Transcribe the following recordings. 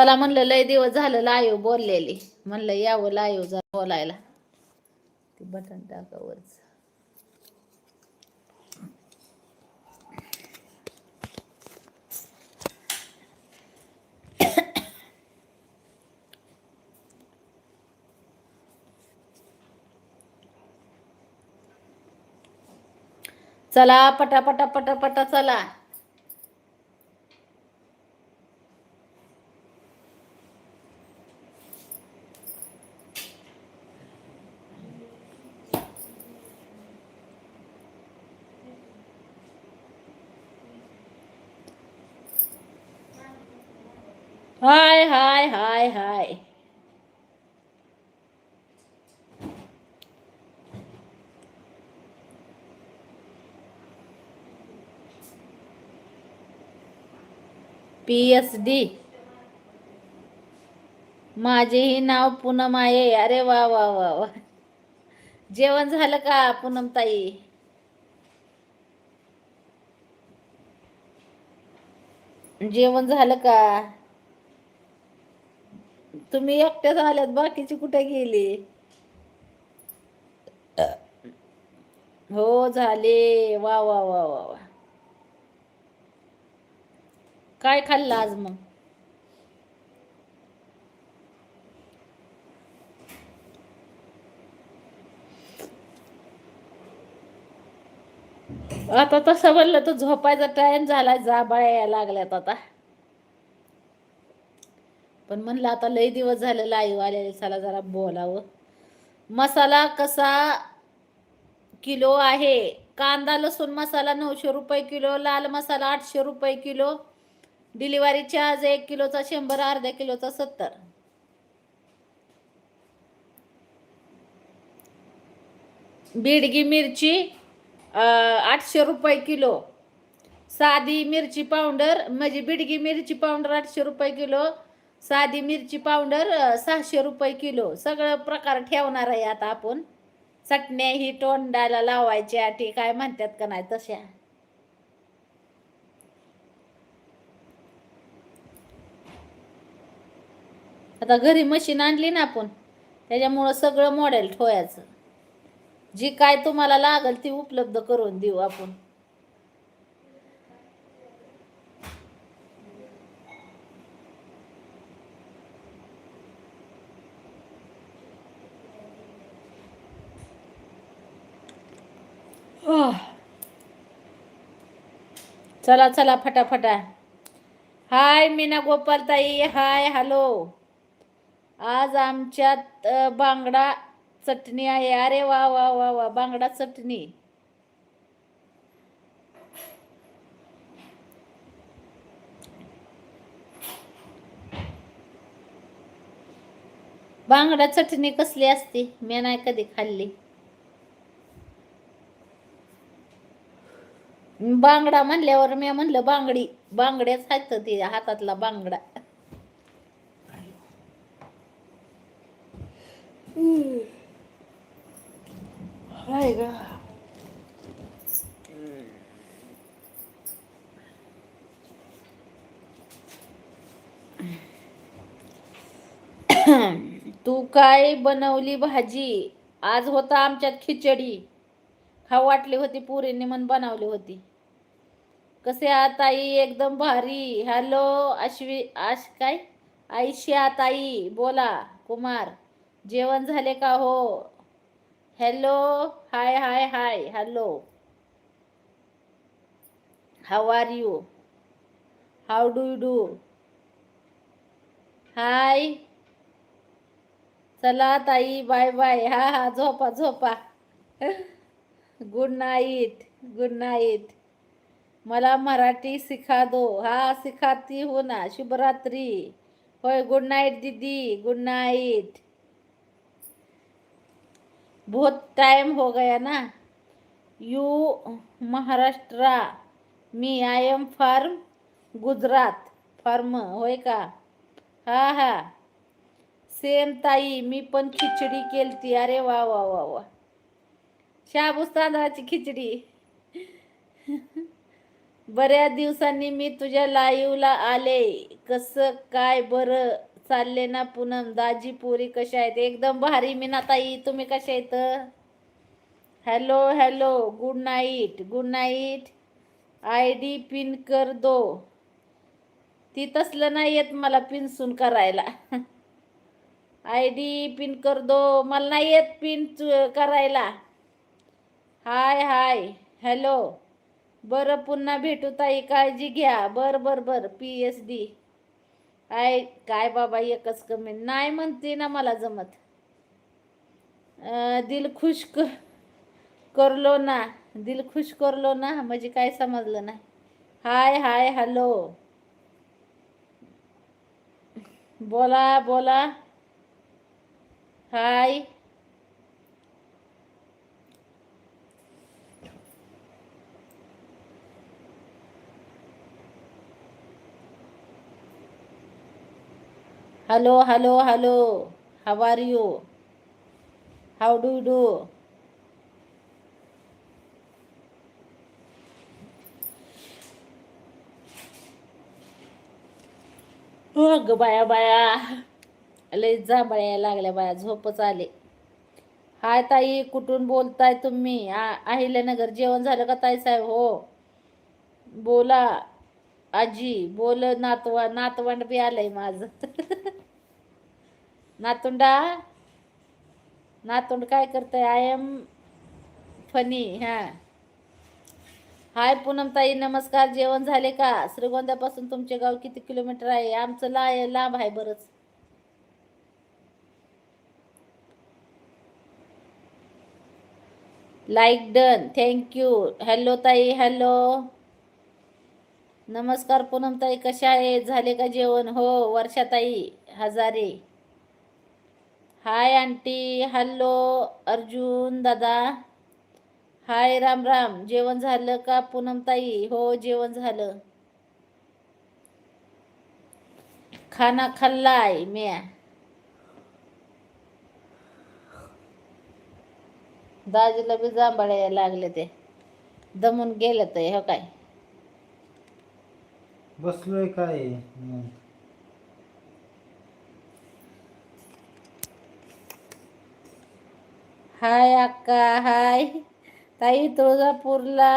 चला म्हणलं लय दिवस झालं लाईव बोललेली. म्हणलं यावं लाईव जर बोलायला. ते बटन टाकावरच चला पटा पटा पटा पटा चला. Hi hi hi hi. P S D माझेही नाव पूनम आहे. अरे वा वा वा वा. जेवण झालं का पूनम ताई? जेवण झालं का? तुम्ही एकट्याच आल्यात बाकीची कुठे गेली? हो झाले. वा वा वा वा वा. काय खाल्लं आज मग? आता तसं म्हणलं तर झोपायचा टाइम झाला जांभळ्या यायला लागल्यात आता. पण म्हणलं आता लई दिवस झाले लाईव्ह आलेले चला जरा बोलावं. मसाला कसा किलो आहे? कांदा लसूण मसाला नऊशे रुपये किलो लाल मसाला आठशे रुपये किलो डिलिव्हरी चार्ज एक किलोचा शंभर अर्ध्या किलोचा सत्तर. बिडगी मिरची आठशे रुपये किलो. साधी मिरची पावडर म्हणजे बिडगी मिरची पावडर आठशे रुपये किलो साधी मिरची पावडर सहाशे रुपये किलो. सगळं प्रकार ठेवणार आहे आता आपण. चटण्या ही तोंडाला लावायच्या ती काय म्हणतात का नाही तशा. आता घरी मशीन आणली ना आपण त्याच्यामुळं सगळं मॉडेल ठोयाचं. जी काय तुम्हाला लागल ती उपलब्ध करून देऊ आपण. आह. चला चला फटाफटा. हाय मीना गोपालताई. Hi hello. आज आमच्यात बांगडा चटणी आहे. अरे वा वा वा वा. बांगडा चटणी. बांगडा चटणी कसली असते? मी नाही कधी खाल्ली. बांगडा म्हणल्यावर मी म्हणलं बांगडी बांगड्याच आहेत ती हातातला बांगडा. हाय ग. तू काय बनवली भाजी? आज होता आमच्यात खिचडी. खाऊ वाटली होती पुरीने मन बनवली होती. कसे आहात ताई? एकदम भारी. हॅलो अश्वी आश काय? आयशा ताई बोला. कुमार जेवण झाले का हो? Hello hi hi hi hello how are you how do you do hi चला ताई बाय बाय हा हा झोपा झोपा. गुड नाईट गुड नाईट मला मराठी सिखा दो. हा सिखाती हो ना. शुभरात्री. होय गुड नाईट दीदी. गुड नाईट बहुत टाइम हो गया ना. You Maharashtra. Me I am from Gujarat. From होय का? हा हा. सेम ताई. मी पण खिचडी केलती. अरे वा वा वा वा. शाबूस तांदळाची खिचडी. बऱ्याच दिवसांनी मी तुझ्या लाईव्हला आले. कसं काय बरं चालले ना पूनम? दाजी पुरी कशा आहेत? एकदम भारी. मी ना ताई तुम्ही कशा आहेत? Hello hello. Good night. Good night. I D pin कर दो. ती तसलं नाही येत मला पिनसून करायला. आय डी पिन कर दो. मला नाही येत पिन करायला. Hi hi. हॅलो. बरं पुन्हा भेटू ताई काळजी घ्या. बर बर बर. पी एच डी आय काय बाबा एकच कमी नाही म्हणते ना मला जमत. दिल खुश क करलो ना. दिल खुश करलो ना म्हणजे काय समजलं नाही. Hi hi hello. बोला बोला. Hi. Hello hello hello how are you how do do हो बाया बाया. लय जांभळ्या लागल्या बाया झोपच आले. हाय ताई कुठून बोलताय तुम्ही? अहिल्यानगर जेवण झालं का ताई साहेब? हो. बोला. आजी बोल नातवा नातवंड बी आलंय माझं. नातोंडा नातोंड काय करतंय? आय एम फनी हा. हाय पूनमताई नमस्कार. जेवण झाले का? श्रीगोंद्यापासून तुमचे गाव किती किलोमीटर आहे? आमचं ला लांब आहे बरंच. Like done thank you hello ताई. हॅलो नमस्कार पूनमताई. कशा आहे? झाले का जेवण? हो वर्षाताई Hazare. Hi aunty hello Arjun दादा हाय राम राम जेवण झालं का पूनमताई हो जेवण झालं. खाना खाल्लाय म्या. दाजीला बी जांभळ्या लागले ते. दमून गेलं ते हो काय? बसलोय काय? हाय अक्का हाय. ताई तुळजापूरला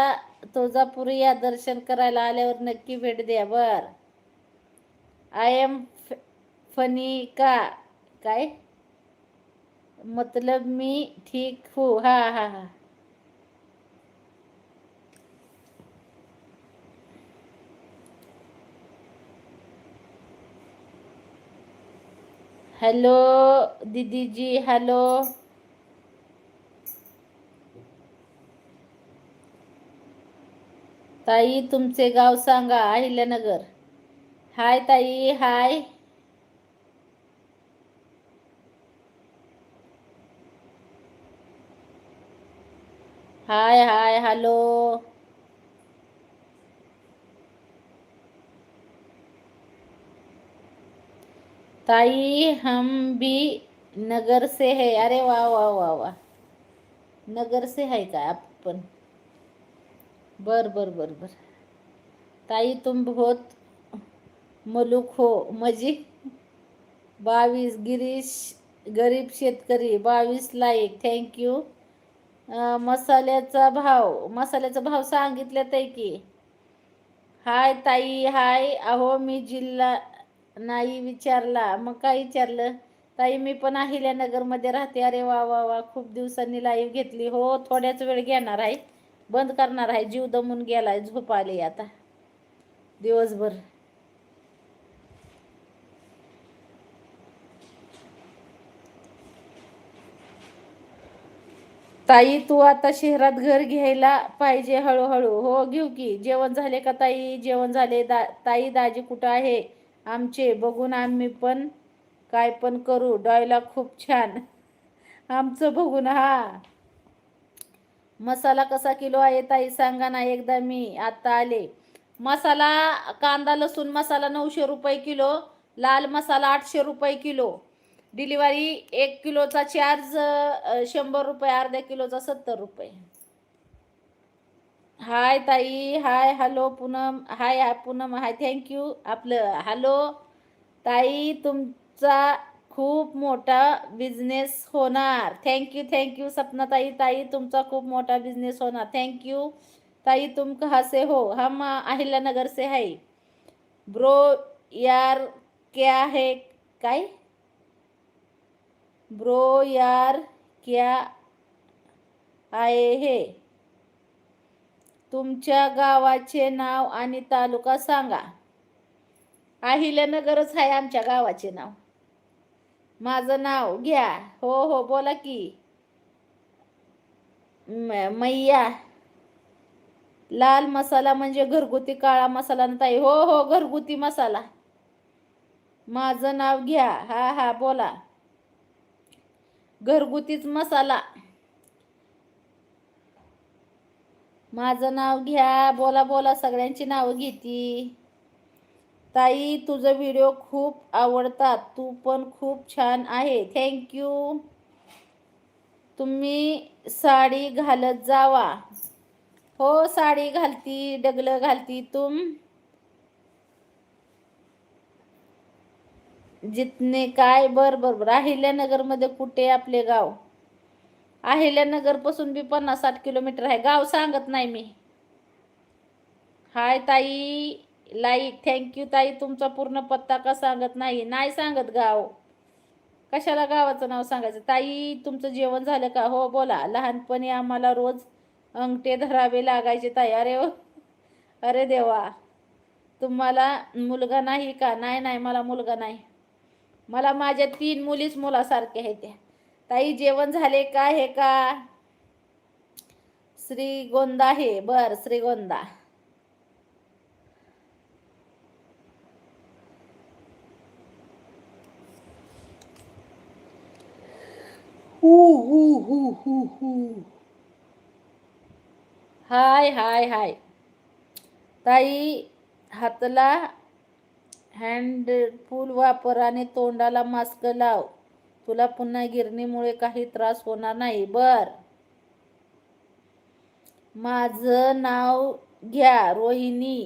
तुळजापूर या दर्शन करायला आल्यावर नक्की भेट द्या बर. आय एम फनी का काय? मतलब मी ठीक हो हा हा हा. हॅलो दीदी जी हॅलो ताई तुमचे गाव सांगा अहिल्यानगर. हाय ताई हाय. Hi hi hello. ताई हम भी नगर से है. अरे वा वा वा वा. नगर से है का आपण? बर बर बर बर. ताई तुम होत मलूक हो मजी. बावीस गिरीश गरीब शेतकरी बावीस लाईक. थँक्यू मसाल्याचा भाव मसाल्याचा भाव सांगितल्यात आहे की. हाय ताई हाय. अहो मी जिल्हा नाही विचारला. मग काय विचारलं? ताई मी पण अहिल्यानगरमध्ये राहते. अरे वा वा वा. खूप दिवसांनी लाईव्ह घेतली. हो थोड्याच वेळ घेणार आहे. बंद करणार आहे. जीव दमून गेलाय. झोप आली आता. दिवसभर. ताई तू आता शहरात घर घ्यायला पाहिजे हळूहळू. हो घेऊ की. जेवण झाले का ताई? जेवण झाले. दा ताई दाजी कुठं आहे? आमचे. बघून आम्ही पण काय पण करू. डॉयला खूप छान. आमचं बघून हा. मसाला कसा किलो आहे ताई? सांगा ना एकदा मी आता आले. मसाला कांदा लसूण मसाला नऊशे रुपये किलो लाल मसाला आठशे रुपये किलो. डिलिव्हरी एक किलोचा चार्ज शंभर रुपये अर्ध्या किलोचा सत्तर रुपये. हाय ताई hi hello Poonam hi hi Poonam hi thank you आपलं हॅलो. ताई तुमचा खूप मोठा बिझनेस होणार. थँक्यू थँक्यू सपना ताई ताई तुमचा खूप मोठा बिझनेस होणार. थँक्यू ताई तुम कहाँ से हो? हम अहिल्यानगर से है. ब्रो यार क्या है? काय? ब्रो यार क्या आहे हे? तुमच्या गावाचे नाव आणि तालुका सांगा. अहिल्यानगरच आहे आमच्या गावाचे नाव. माझं नाव घ्या. हो हो बोला की. मैया. लाल मसाला म्हणजे घरगुती काळा मसाला ना ताई? हो हो घरगुती मसाला. माझं नाव घ्या. हा हा बोला. घरगुतीच मसाला. माझं नाव घ्या. बोला बोला सगळ्यांची नावं घेती. ताई तुझं व्हिडिओ खूप आवडतात. तू पण खूप छान आहे. थँक्यू तुम्ही साडी घालत जावा. हो साडी घालती डगलं घालती तुम. जितने काय बर बर बर. अहिल्यानगरमध्ये कुठे आपले गाव? अहिल्यानगरपासून बी पन्नास साठ किलोमीटर आहे. गाव सांगत नाही मी. हाय ताई. लाईक थँक्यू ताई. तुमचा पूर्ण पत्ता का सांगत नाही? नाही सांगत गाव. कशाला गावाचं नाव सांगायचं? ताई तुमचं जेवण झालं का? हो बोला. लहानपणी आम्हाला रोज अंगठे धरावे लागायचे ताई. अरे हो. अरे देवा. तुम्हाला मुलगा नाही का? नाही नाही मला मुलगा नाही. मला माझ्या तीन मुलीच मुलासारख्या आहेत त्या ताई जेवण झाले का? हे का? श्रीगोंदा हे बर श्रीगोंदा. हू हू हू हू हू. हाय हाय हाय. ताई हातला हँडफुल वापर आणि तोंडाला मास्क लाव. तुला पुन्हा गिरणीमुळे काही त्रास होणार नाही. बर. माझं नाव घ्या रोहिणी.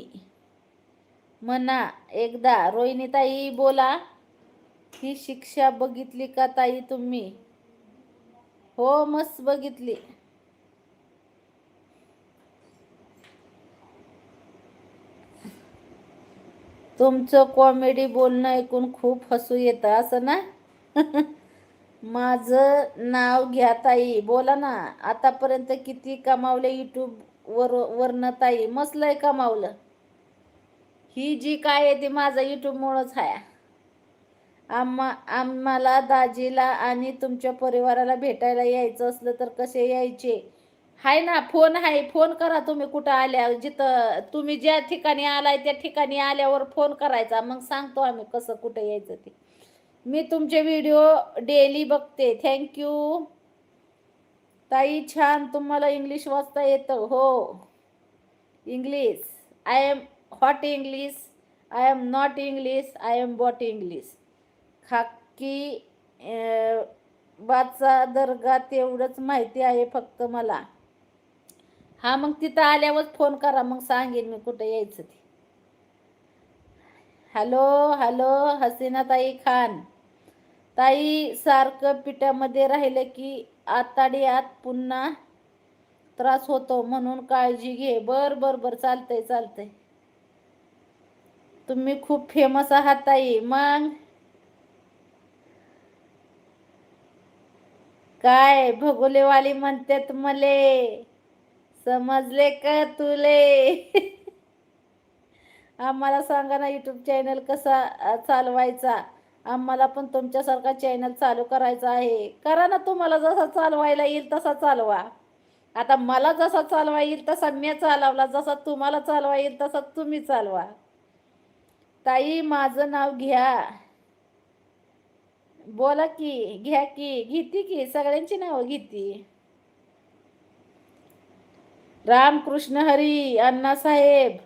म्हणा एकदा. रोहिणी ताई बोला. ही शिक्षा बघितली का ताई तुम्ही? हो मस्त बघितली. तुमचं कॉमेडी बोलणं ऐकून खूप हसू येतं असं ना? माझं नाव घ्या ताई बोला ना. आतापर्यंत किती कमावले यूट्यूब वर वरनं ताई? मस्त लय कमावलं. ही जी काय आहे ती माझा यूट्यूबमुळंच आहे आम्हा आम्हाला दाजीला आणि तुमच्या परिवाराला भेटायला यायचं असलं तर कसे यायचे? हाय ना फोन आहे फोन करा तुम्ही कुठं आल्या? जिथं तुम्ही ज्या ठिकाणी आलाय त्या ठिकाणी आल्यावर फोन करायचा. मग सांगतो आम्ही कसं कुठं यायचं ते. मी तुमचे व्हिडिओ डेली बघते. थँक्यू ताई छान. तुम्हाला इंग्लिश वाचता येतं. हो. English. I am hot English I am not English I am but English खाकी अं, बाचा दर्गा तेवढंच माहिती आहे फक्त मला. हा मग तिथं आल्यावर फोन करा. मग सांगेन मी कुठं यायचं ते. हॅलो हॅलो हसीना ताई खान. ताई सारखं पिठामध्ये राहिलं की आताड्यात पुन्हा त्रास होतो म्हणून काळजी घे. बर बर बर चालतंय चालतंय. तुम्ही खूप फेमस आहात ताई. मग? काय भगोलेवाली म्हणतात मले? समजले का तुले? आम्हाला सांगा ना यूट्यूब चॅनल कसा चालवायचा? आम्हाला पण तुमच्यासारखा चॅनल चालू करायचा आहे. करा ना तुम्हाला जसा चालवायला येईल तसा चालवा. आता मला जसा चालवा येईल तसा मी चालवला जसा तुम्हाला चालवा येईल तसा तुम्ही चालवा. ताई माझं नाव घ्या. बोला की घ्या की घेती की सगळ्यांची नावं घेती. रामकृष्ण हरी अण्णासाहेब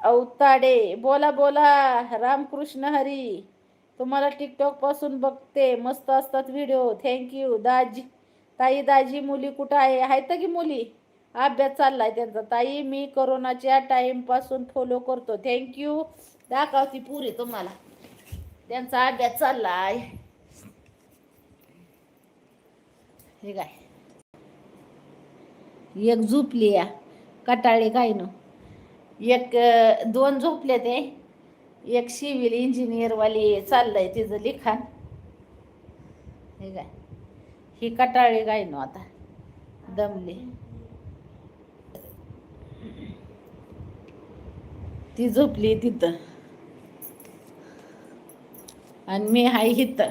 अवताडे बोला बोला रामकृष्ण हरी. तुम्हाला टिकटॉकपासून बघते मस्त असतात व्हिडिओ थँक्यू दाजी ताई दाजी मुली कुठं आहे? आहेत की मुली? अभ्यास चाललाय त्यांचा. ताई मी कोरोनाच्या टाईमपासून फॉलो करतो. थँक्यू दाखवती पुरे तुम्हाला. त्यांचा अभ्यास चाललाय. हे काय? एक झोपली या. कटाळे काय न? एक दोन झोपले ते. एक सिव्हिल इंजिनियरवाली चाललंय तिचं लिखाण. हे काय? ही कटाळे काय न आता? दमली. ती झोपली तिथं. आणि मी हाय हिथं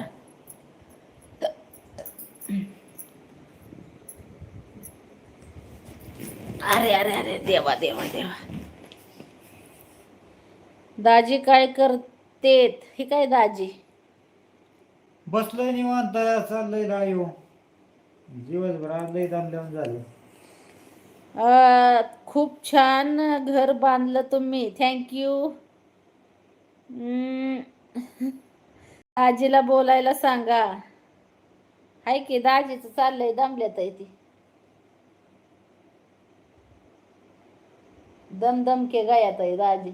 अरे अरे अरे देवा देवा देवा. दाजी काय करतेत? हे काय दाजी? बसलोय निवांत चाललंय लाईव दिवसभर आज लय दमल्यावर झालं. अ, खूप छान घर बांधलं तुम्ही. थँक्यू आजीला बोलायला सांगा. हाय की दाजीचं चाललंय दमल्यात आहे ती. दम दम के गायात आहे दाजी.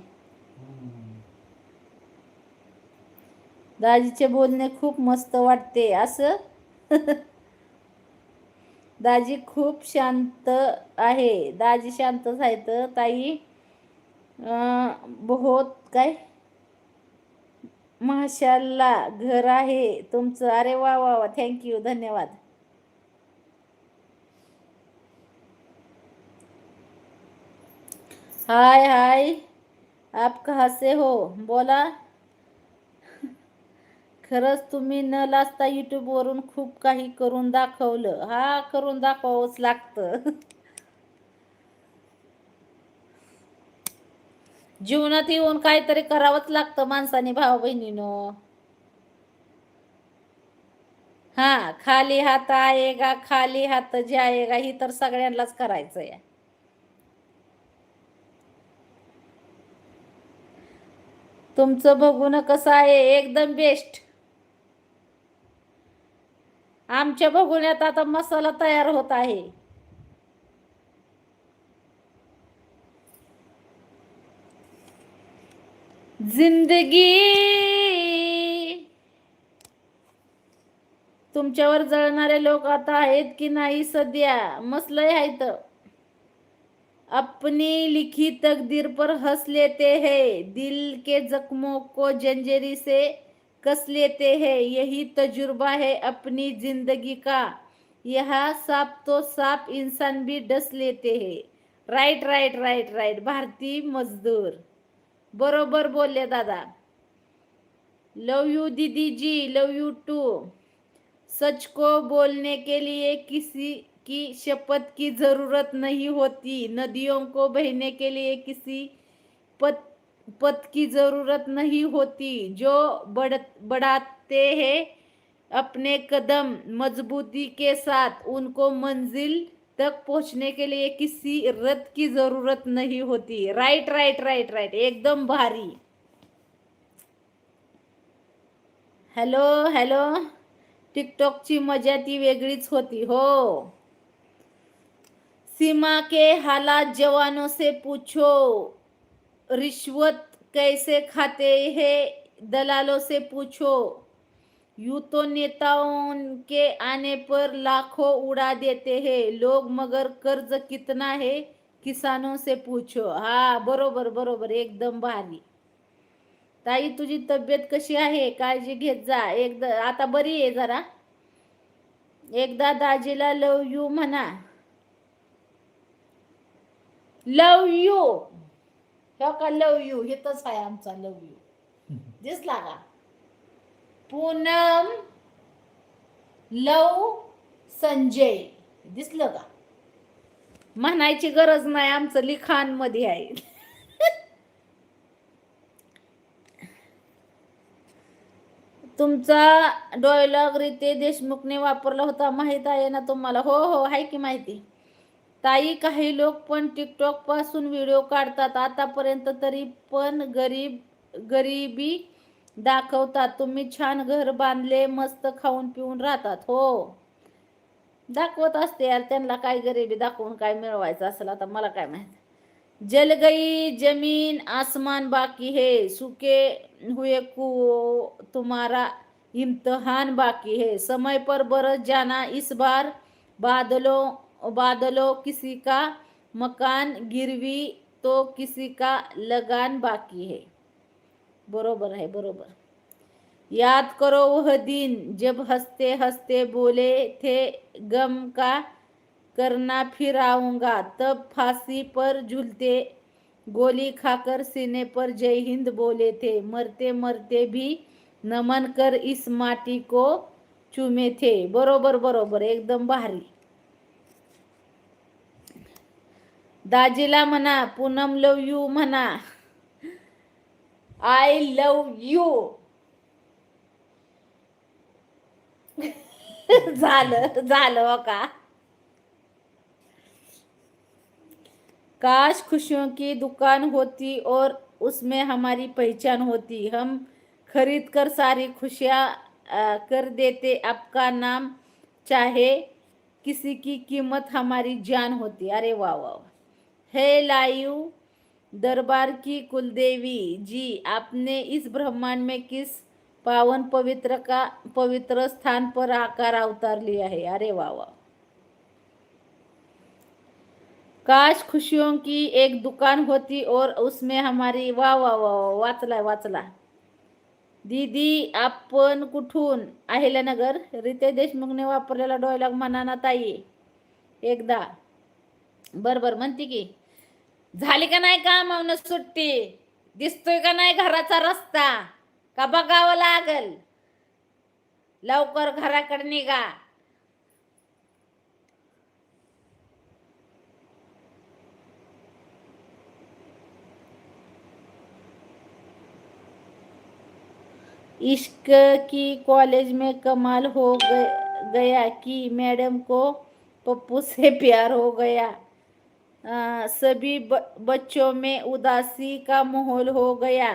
दाजीचे बोलणे खूप मस्त वाटते असं? दाजी खूप शांत आहे. दाजी शांतच आहेत ताई. अं, बहुत काय? माशाला घर आहे तुमचं. अरे वा वा वा. थँक्यू धन्यवाद. हाय हाय. आप कहाँ से हो? बोला. खरंच तुम्ही न लाजता यूट्यूबवरून वरून खूप काही करून दाखवलं. हा करून दाखवावंच लागतं. जीवनात येऊन काहीतरी करावंच लागतं माणसाने भाऊ बहिणीनो. हा खाली हात आएगा खाली हात जे जाएगा ही तर सगळ्यांनाच करायचं आहे तुमचं बघून कसं आहे? एकदम बेस्ट आमच्या बघुण्यात आता मसाला तयार होत आहे. जिंदगी. तुमच्यावर जळणारे लोक आता आहेत की नाही सध्या? मसलय आहेत अपनी लिखी तकदीर पर हंस लेते हैं. दिल के जख्मों को जंजेरी से कस लेते हैं. यही तजुर्बा है अपनी जिंदगी का. यह साफ तो साफ इंसान भी डस लेते हैं. राईट राइट राईट राइट भारतीय मजदूर. बरोबर बोलले दादा. लव यू दीदी जी लव यू टू सच को बोलने के लिए किसी की शपथ की ज़रूरत नहीं होती. नदियों को बहने के लिए किसी पत पथ की ज़रूरत नहीं होती. जो बढ़, बढ़ाते हैं अपने कदम मजबूती के साथ उनको मंजिल तक पहुँचने के लिए किसी रथ की ज़रूरत नहीं होती। राइट राइट राइट राइट एकदम भारी। हॅलो हॅलो टिकटॉकची मज़ा ती वेगळीच होती, हो. सीमा के हालात जवानों से पूछो। रिश्वत कैसे खाते हैं? दलालों से पूछो। यूं तो नेताओं के आने पर लाखों उड़ा देते हैं। लोग मगर कर्ज कितना है? किसानों से पूछो। हा बरोबर बरोबर एकदम भारी। ताई तुझी तब्येत कशी आहे? काळजी घेत जा। एकदा आता बरी आहे जरा. एकदा दाजीला लव यू म्हणा. लव यू हो का? लव यू हेच आहे आमचा लव यू दिसला का? पूनम लव संजय. दिसलं का? म्हणायची गरज नाही आमचं लिखाणमध्ये आहे. तुमचा डायलॉग रीते देशमुखने वापरला होता माहीत आहे ना तुम्हाला? हो हो आहे की माहिती? ताई काही लोक पण टिकटॉकपासून व्हिडिओ काढतात आतापर्यंत तरी पण गरीब गरिबी दाखवतात. तुम्ही छान घर बांधले मस्त खाऊन पिऊन राहतात हो. दाखवत असते यार त्यांना काय गरिबी दाखवून काय मिळवायचं असेल आता मला काय माहीत. जल गई जमीन आसमान बाकी है सुके हुए को तुम्हारा इम्तहान बाकी है. समय पर बरस जाना इस बार बादलों बादलों किसी का मकान गिरवी तो किसी का लगान बाकी है. बरोबर है बरोबर. याद करो वह दिन जब हँसते हँसते बोले थे, गम का करना फिर आऊँगा। तब फांसी पर झूलते, गोली खाकर सीने पर जय हिंद बोले थे। मरते मरते भी नमन कर इस माटी को चूमे थे। बरोबर बरोबर, एकदम भारी। दाजीला म्हणा, पूनम लव यू म्हणा आय लव यू झालं झालं हो का? काश खुशियों की दुकान होती और उसमें हमारी पहचान होती। हम खरीद कर सारी खुशियाँ कर देते। आपका नाम चाहे किसी की कीमत हमारी जान होती। अरे वाह वाह है लाइव दरबार की कुलदेवी जी आपने इस ब्रह्मांड में किस पावन पवित्र का पवित्र स्थान पर आकार अवतार लिया है अरे वाह वाह काश खुशियों की एक दुकान होती और उसमें हमारी वाह वाह वाह वाचला वाचला. दीदी आपण कुठून? अहिल्यानगर? रिते देशमुखने वापरलेला डॉयलॉग म्हणा ना ताई. एकदा. बर बर म्हणते की. झाली का नाही कामावनं सुट्टी? दिसतोय का नाही घराचा रस्ता? का बघावं लागल? लवकर घराकडे निघा. इश्क की कॉलेज में कमाल हो गया कि मैडम को पप्पू से प्यार हो गया। सभी ब, बच्चों में उदासी का माहौल हो गया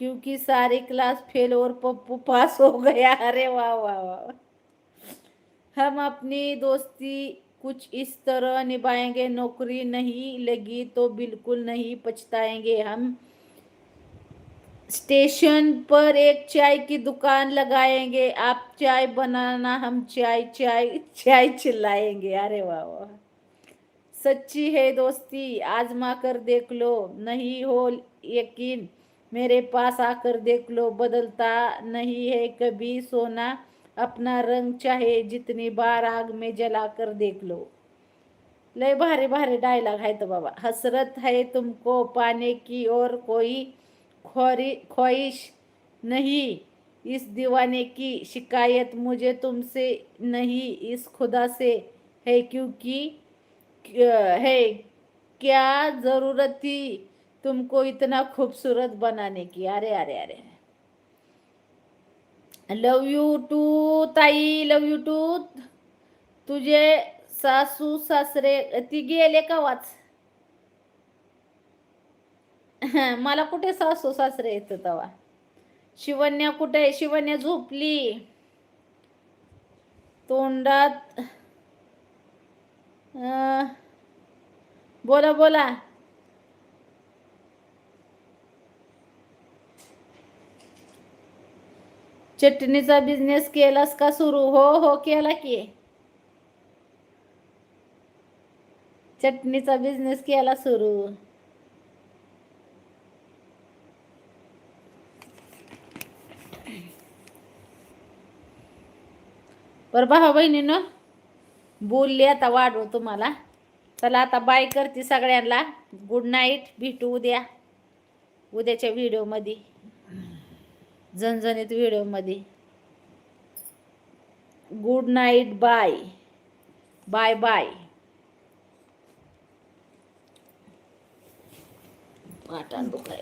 क्योंकि सारी क्लास फेल और पप्पू पास हो गया। अरे वाह वाह वाह। हम अपनी दोस्ती कुछ इस तरह निभाएँगे नौकरी नहीं लगी तो बिल्कुल नहीं पछताएँगे हम। स्टेशन पर एक चाय की दुकान लगाएँगे आप चाय बनाना हम चाय चाय चाय चिल्लाएँगे। अरे वाह वाह। सच्ची है दोस्ती, आजमा कर देख लो। नहीं हो यकीन, मेरे पास आकर देख लो। बदलता नहीं है कभी सोना, अपना रंग चाहे जितनी बार आग में जला कर देख लो। लय भारी भारी डायलॉग है तो बाबा। हसरत है तुमको पाने की और कोई ख्वारी ख्वाहिश नहीं। इस दीवाने की शिकायत मुझे तुमसे नहीं, इस खुदा से है क्योंकि है क्या ज़रूरत थी तुमको इतना खूबसूरत बनाने की? अरे अरे अरे. लव यू टू ताई लव यू टू तुझे सासू सासरे ती गेले का वाच? मला कुठे सासू सासरे येतं तवा? शिवन्या कुठे? आहे शिवन्या झोपली. तोंडात बोला बोला. चटणीचा बिझनेस केलास का सुरू? हो हो केला की. चटणीचा बिझनेस केला सुरू. बरं बहिणी बहिणीनं. बोलली आता वाढव तुम्हाला. चला आता बाय करते सगळ्यांना. गुड नाईट भेटू उद्या. उद्याच्या व्हिडिओमध्ये झणझणीत व्हिडिओमध्ये good night bye bye bye पाटान दुखाय